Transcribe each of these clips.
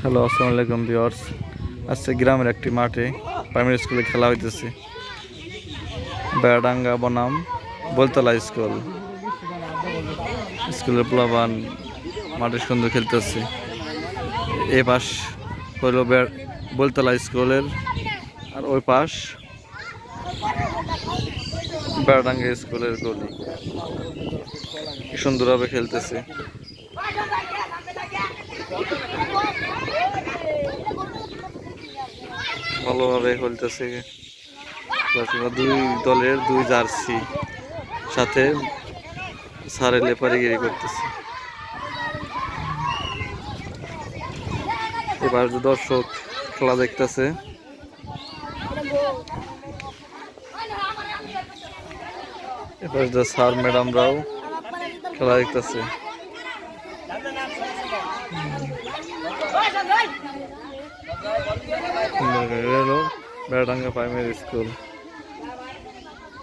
Hello, আসসালামু আলাইকুম viewers. আজকে গ্রামের একটি মাঠে প্রাইমারি স্কুলে খেলা হইতেছে। বেড়াডাঙ্গা বনাম বলতলা স্কুল। স্কুলের প্লাবান মাঠে সুন্দর খেলতেছে। এ পাশ বেড়- বলতলা স্কুলের আর ওই পাশ বেড়াডাঙ্গা স্কুলের গলি। সুন্দরভাবে খেলতেছে। ভালোভাবে খেলতেছে। দুই দলের দুই জার্সি সাথে সারে লেপারিগিরি করতেছে। এবার যে দর্শক খেলা দেখতেছে, এবার যে স্যার ম্যাডামরাও খেলা দেখতেছে। হলো বেড়াডাঙ্গা প্রাইমারি স্কুল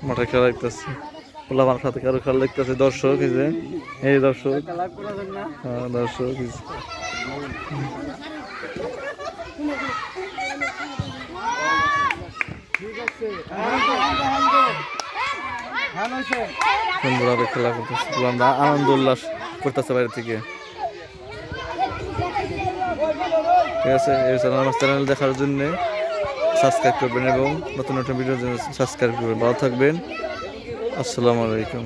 মাঠে খেলা দেখতেছে। পোলাবার সাথে কারও খেলা দেখতেছে। দর্শক এই যে, এই দর্শক। হ্যাঁ দর্শক সুন্দরভাবে খেলা করতেছে। আনন্দ উল্লাস করতেছে বাইরে থেকে। ঠিক আছে? এছাড়া আমার চ্যানেল দেখার জন্য সাবস্ক্রাইব করবেন এবং নতুন নতুন ভিডিওর জন্য সাবস্ক্রাইব করবেন। ভালো থাকবেন। আসসালামু আলাইকুম।